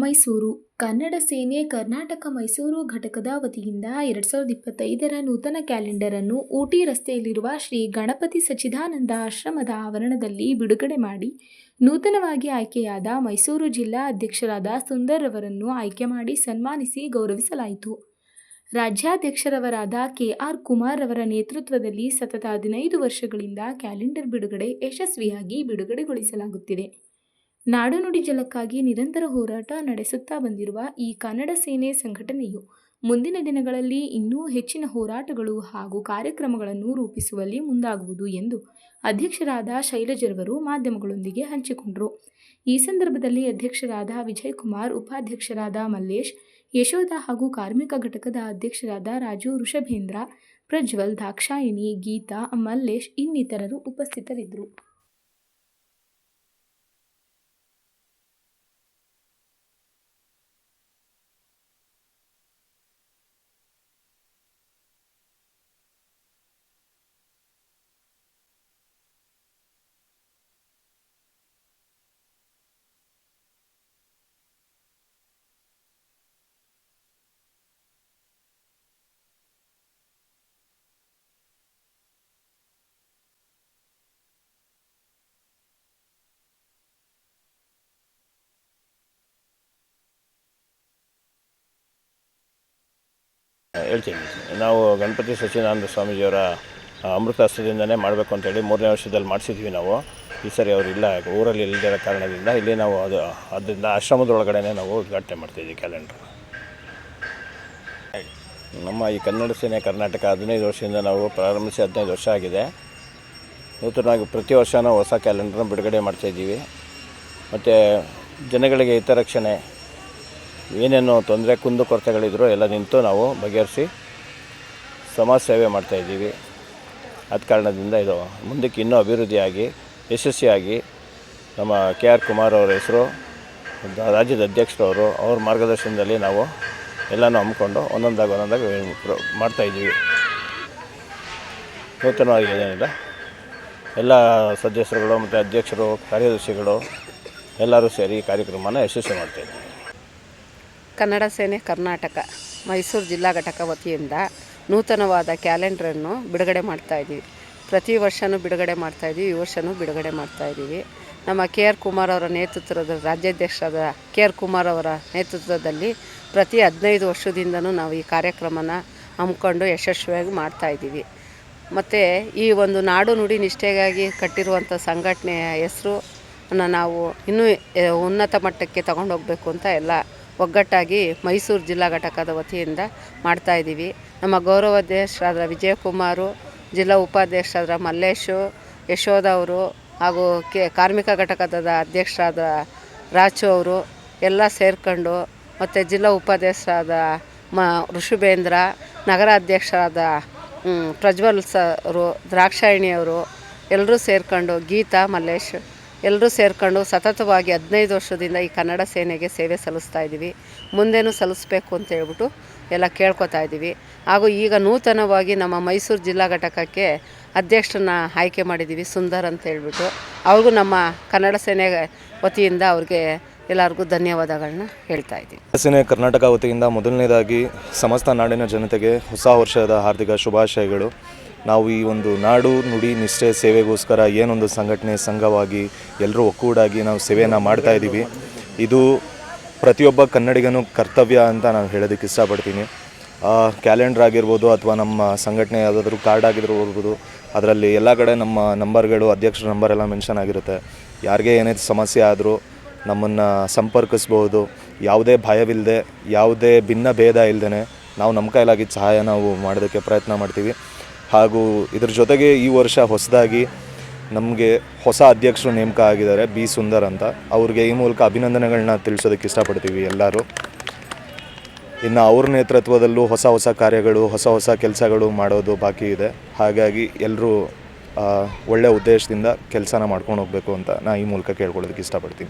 ಮೈಸೂರು. ಕನ್ನಡ ಸೇನೆ ಕರ್ನಾಟಕ ಮೈಸೂರು ಘಟಕದ ವತಿಯಿಂದ ಎರಡು ಸಾವಿರದ ಇಪ್ಪತ್ತೈದರ ನೂತನ ಕ್ಯಾಲೆಂಡರ್ ಅನ್ನು ಊಟಿ ರಸ್ತೆಯಲ್ಲಿರುವ ಶ್ರೀ ಗಣಪತಿ ಸಚ್ಚಿದಾನಂದ ಆಶ್ರಮದ ಆವರಣದಲ್ಲಿ ಬಿಡುಗಡೆ ಮಾಡಿ, ನೂತನವಾಗಿ ಆಯ್ಕೆಯಾದ ಮೈಸೂರು ಜಿಲ್ಲಾ ಅಧ್ಯಕ್ಷರಾದ ಸುಂದರ್ ಅವರನ್ನು ಆಯ್ಕೆ ಮಾಡಿ ಸನ್ಮಾನಿಸಿ ಗೌರವಿಸಲಾಯಿತು. ರಾಜ್ಯಾಧ್ಯಕ್ಷರವರಾದ ಕೆ ಆರ್ ಕುಮಾರ್ ಅವರ ನೇತೃತ್ವದಲ್ಲಿ ಸತತ ಹದಿನೈದು ವರ್ಷಗಳಿಂದ ಕ್ಯಾಲೆಂಡರ್ ಬಿಡುಗಡೆ ಯಶಸ್ವಿಯಾಗಿ ಬಿಡುಗಡೆಗೊಳಿಸಲಾಗುತ್ತಿದೆ. ನಾಡು ನುಡಿ ಜಲಕ್ಕಾಗಿ ನಿರಂತರ ಹೋರಾಟ ನಡೆಸುತ್ತಾ ಬಂದಿರುವ ಈ ಕನ್ನಡ ಸೇನೆ ಸಂಘಟನೆಯು ಮುಂದಿನ ದಿನಗಳಲ್ಲಿ ಇನ್ನೂ ಹೆಚ್ಚಿನ ಹೋರಾಟಗಳು ಹಾಗೂ ಕಾರ್ಯಕ್ರಮಗಳನ್ನು ರೂಪಿಸುವಲ್ಲಿ ಮುಂದಾಗುವುದು ಎಂದು ಅಧ್ಯಕ್ಷರಾದ ಶೈಲಜರವರು ಮಾಧ್ಯಮಗಳೊಂದಿಗೆ ಹಂಚಿಕೊಂಡರು. ಈ ಸಂದರ್ಭದಲ್ಲಿ ಅಧ್ಯಕ್ಷರಾದ ವಿಜಯಕುಮಾರ್, ಉಪಾಧ್ಯಕ್ಷರಾದ ಮಲ್ಲೇಶ್, ಯಶೋಧ ಹಾಗೂ ಕಾರ್ಮಿಕ ಘಟಕದ ಅಧ್ಯಕ್ಷರಾದ ರಾಜು ಋಷಭೇಂದ್ರ, ಪ್ರಜ್ವಲ್ ದಾಕ್ಷಾಯಿಣಿ, ಗೀತಾ, ಮಲ್ಲೇಶ್ ಇನ್ನಿತರರು ಉಪಸ್ಥಿತರಿದ್ದರು. ಹೇಳ್ತೀನಿ. ನಾವು ಗಣಪತಿ ಸಚ್ಚಿದಾನಂದ ಸ್ವಾಮೀಜಿಯವರ ಅಮೃತಾಸ್ತ್ರದಿಂದನೇ ಮಾಡಬೇಕು ಅಂತೇಳಿ ಮೂರನೇ ವರ್ಷದಲ್ಲಿ ಮಾಡಿಸಿದ್ವಿ ನಾವು. ಈ ಸರಿ ಅವರು ಇಲ್ಲ, ಊರಲ್ಲಿ ಇಲ್ಲದಿರೋ ಕಾರಣದಿಂದ ಇಲ್ಲಿ ನಾವು ಅದು, ಅದರಿಂದ ಆಶ್ರಮದೊಳಗಡೆ ನಾವು ಉದ್ಘಾಟನೆ ಮಾಡ್ತಾಯಿದ್ವಿ ಕ್ಯಾಲೆಂಡ್ರ್. ನಮ್ಮ ಈ ಕನ್ನಡ ಸೇನೆ ಕರ್ನಾಟಕ ಹದಿನೈದು ವರ್ಷದಿಂದ ನಾವು ಪ್ರಾರಂಭಿಸಿ ಹದಿನೈದು ವರ್ಷ ಆಗಿದೆ. ನೂತನವಾಗಿ ಪ್ರತಿ ವರ್ಷ ಹೊಸ ಕ್ಯಾಲೆಂಡ್ರನ್ನ ಬಿಡುಗಡೆ ಮಾಡ್ತಾಯಿದ್ದೀವಿ ಮತ್ತು ಜನಗಳಿಗೆ ಹಿತರಕ್ಷಣೆ ಏನೇನು ತೊಂದರೆ, ಕುಂದು ಕೊರತೆಗಳಿದ್ರು ಎಲ್ಲ ನಿಂತು ನಾವು ಬಗೆಹರಿಸಿ ಸಮಾಜ ಸೇವೆ ಮಾಡ್ತಾಯಿದ್ದೀವಿ ಆದ ಕಾರಣದಿಂದ ಇದು ಮುಂದಕ್ಕೆ ಇನ್ನೂ ಅಭಿವೃದ್ಧಿಯಾಗಿ, ಯಶಸ್ವಿಯಾಗಿ ನಮ್ಮ ಕೆ ಆರ್ ಕುಮಾರ್ ಅವರ ಹೆಸರು, ರಾಜ್ಯದ ಅಧ್ಯಕ್ಷರವರು ಅವ್ರ ಮಾರ್ಗದರ್ಶನದಲ್ಲಿ ನಾವು ಎಲ್ಲನೂ ಹಮ್ಮಿಕೊಂಡು ಒಂದೊಂದಾಗಿ ಒಂದೊಂದಾಗಿ ಮಾಡ್ತಾಯಿದ್ದೀವಿ ನೂತನವಾಗಿ ಏನೇನಿಲ್ಲ ಎಲ್ಲ ಸದಸ್ಯರುಗಳು ಮತ್ತು ಅಧ್ಯಕ್ಷರು, ಕಾರ್ಯದರ್ಶಿಗಳು ಎಲ್ಲರೂ ಸೇರಿ ಕಾರ್ಯಕ್ರಮನ ಯಶಸ್ವಿ ಮಾಡ್ತಾಯಿದ್ದೀವಿ ಕನ್ನಡ ಸೇನೆ ಕರ್ನಾಟಕ, ಮೈಸೂರು ಜಿಲ್ಲಾ ಘಟಕ ವತಿಯಿಂದ ನೂತನವಾದ ಕ್ಯಾಲೆಂಡ್ರನ್ನು ಬಿಡುಗಡೆ ಮಾಡ್ತಾ ಇದ್ದೀವಿ. ಪ್ರತಿ ವರ್ಷವೂ ಬಿಡುಗಡೆ ಮಾಡ್ತಾ ಇದ್ದೀವಿ, ಈ ವರ್ಷವೂ ಬಿಡುಗಡೆ ಮಾಡ್ತಾ ಇದ್ದೀವಿ. ನಮ್ಮ ಕೆ ಆರ್ ಕುಮಾರ್ ಅವರ ನೇತೃತ್ವದ, ರಾಜ್ಯಾಧ್ಯಕ್ಷರಾದ ಕೆ ಆರ್ ಕುಮಾರ್ ಅವರ ನೇತೃತ್ವದಲ್ಲಿ ಪ್ರತಿ ಹದಿನೈದು ವರ್ಷದಿಂದನೂ ನಾವು ಈ ಕಾರ್ಯಕ್ರಮನ ಹಮ್ಮಿಕೊಂಡು ಯಶಸ್ವಿಯಾಗಿ ಮಾಡ್ತಾ ಇದ್ದೀವಿ. ಮತ್ತು ಈ ಒಂದು ನಾಡು ನುಡಿ ನಿಷ್ಠೆಗಾಗಿ ಕಟ್ಟಿರುವಂಥ ಸಂಘಟನೆಯ ಹೆಸರು ನಾವು ಇನ್ನೂ ಉನ್ನತ ಮಟ್ಟಕ್ಕೆ ತಗೊಂಡೋಗ್ಬೇಕು ಅಂತ ಎಲ್ಲ ಒಗ್ಗಟ್ಟಾಗಿ ಮೈಸೂರು ಜಿಲ್ಲಾ ಘಟಕದ ವತಿಯಿಂದ ಮಾಡ್ತಾ ಇದ್ದೀವಿ. ನಮ್ಮ ಗೌರವಾಧ್ಯಕ್ಷರಾದ ವಿಜಯಕುಮಾರು, ಜಿಲ್ಲಾ ಉಪಾಧ್ಯಕ್ಷರಾದ ಮಲ್ಲೇಶು, ಯಶೋಧ ಅವರು ಹಾಗೂ ಕೆ ಕಾರ್ಮಿಕ ಘಟಕದ ಅಧ್ಯಕ್ಷರಾದ ರಾಚು ಅವರು ಎಲ್ಲ ಸೇರ್ಕೊಂಡು ಮತ್ತು ಜಿಲ್ಲಾ ಉಪಾಧ್ಯಕ್ಷರಾದ ಮ ಋಷಭೇಂದ್ರ ನಗರ ಅಧ್ಯಕ್ಷರಾದ ಪ್ರಜ್ವಲ್ ಸರು ದ್ರಾಕ್ಷಾಯಣಿಯವರು ಎಲ್ಲರೂ ಸೇರ್ಕೊಂಡು ಗೀತಾ, ಮಲ್ಲೇಶ್ ಎಲ್ಲರೂ ಸೇರಿಕೊಂಡು ಸತತವಾಗಿ ಹದಿನೈದು ವರ್ಷದಿಂದ ಈ ಕನ್ನಡ ಸೇನೆಗೆ ಸೇವೆ ಸಲ್ಲಿಸ್ತಾ ಇದ್ದೀವಿ. ಮುಂದೇನೂ ಸಲ್ಲಿಸ್ಬೇಕು ಅಂತ ಹೇಳ್ಬಿಟ್ಟು ಎಲ್ಲ ಕೇಳ್ಕೊತಾ ಇದ್ದೀವಿ. ಹಾಗೂ ಈಗ ನೂತನವಾಗಿ ನಮ್ಮ ಮೈಸೂರು ಜಿಲ್ಲಾ ಘಟಕಕ್ಕೆ ಅಧ್ಯಕ್ಷರನ್ನ ಆಯ್ಕೆ ಮಾಡಿದ್ದೀವಿ, ಸುಂದರ್ ಅಂತ ಹೇಳ್ಬಿಟ್ಟು. ಅವ್ರಿಗೂ ನಮ್ಮ ಕನ್ನಡ ಸೇನೆ ವತಿಯಿಂದ ಅವ್ರಿಗೆ ಎಲ್ಲರಿಗೂ ಧನ್ಯವಾದಗಳನ್ನ ಹೇಳ್ತಾ ಇದ್ದೀವಿ. ಸೇನೆ ಕರ್ನಾಟಕ ವತಿಯಿಂದ ಮೊದಲನೇದಾಗಿ ಸಮಸ್ತ ನಾಡಿನ ಜನತೆಗೆ ಹೊಸ ವರ್ಷದ ಹಾರ್ದಿಕ ಶುಭಾಶಯಗಳು. ನಾವು ಈ ಒಂದು ನಾಡು ನುಡಿ ನಿಷ್ಠೆ ಸೇವೆಗೋಸ್ಕರ ಏನೊಂದು ಸಂಘಟನೆ ಸಂಘವಾಗಿ ಎಲ್ಲರೂ ಒಕ್ಕೂಡಾಗಿ ನಾವು ಸೇವೆಯನ್ನು ಮಾಡ್ತಾ ಇದ್ದೀವಿ. ಇದು ಪ್ರತಿಯೊಬ್ಬ ಕನ್ನಡಿಗನೂ ಕರ್ತವ್ಯ ಅಂತ ನಾನು ಹೇಳೋದಕ್ಕೆ ಇಷ್ಟಪಡ್ತೀನಿ. ಕ್ಯಾಲೆಂಡ್ರ್ ಆಗಿರ್ಬೋದು ಅಥವಾ ನಮ್ಮ ಸಂಘಟನೆ ಯಾವುದಾದ್ರೂ ಕಾರ್ಡ್ ಆಗಿರ್ಬೋದು, ಅದರಲ್ಲಿ ಎಲ್ಲ ಕಡೆ ನಮ್ಮ ನಂಬರ್ಗಳು, ಅಧ್ಯಕ್ಷರ ನಂಬರ್ ಎಲ್ಲ ಮೆನ್ಷನ್ ಆಗಿರುತ್ತೆ. ಯಾರಿಗೆ ಏನೇ ಸಮಸ್ಯೆ ಆದರೂ ನಮ್ಮನ್ನು ಸಂಪರ್ಕಿಸ್ಬೋದು. ಯಾವುದೇ ಭಯವಿಲ್ಲದೆ, ಯಾವುದೇ ಭಿನ್ನ ಭೇದ ಇಲ್ಲದೇ ನಾವು ನಮ್ಮ ಕೈಲಾಗಿ ಸಹಾಯ ನಾವು ಮಾಡೋದಕ್ಕೆ ಪ್ರಯತ್ನ ಮಾಡ್ತೀವಿ. ಹಾಗೂ ಇದ್ರ ಜೊತೆಗೆ ಈ ವರ್ಷ ಹೊಸದಾಗಿ ನಮಗೆ ಹೊಸ ಅಧ್ಯಕ್ಷರು ನೇಮಕ ಆಗಿದ್ದಾರೆ ಬಿ ಸುಂದರ್ ಅಂತ. ಅವ್ರಿಗೆ ಈ ಮೂಲಕ ಅಭಿನಂದನೆಗಳನ್ನ ತಿಳಿಸೋದಕ್ಕೆ ಇಷ್ಟಪಡ್ತೀವಿ ಎಲ್ಲರೂ. ಇನ್ನು ಅವ್ರ ನೇತೃತ್ವದಲ್ಲೂ ಹೊಸ ಹೊಸ ಕಾರ್ಯಗಳು, ಹೊಸ ಹೊಸ ಕೆಲಸಗಳು ಮಾಡೋದು ಬಾಕಿ ಇದೆ. ಹಾಗಾಗಿ ಎಲ್ಲರೂ ಒಳ್ಳೆಯ ಉದ್ದೇಶದಿಂದ ಕೆಲಸನ ಮಾಡ್ಕೊಂಡು ಹೋಗಬೇಕು ಅಂತ ನಾನು ಈ ಮೂಲಕ ಕೇಳ್ಕೊಳ್ಳೋದಕ್ಕೆ ಇಷ್ಟಪಡ್ತೀನಿ.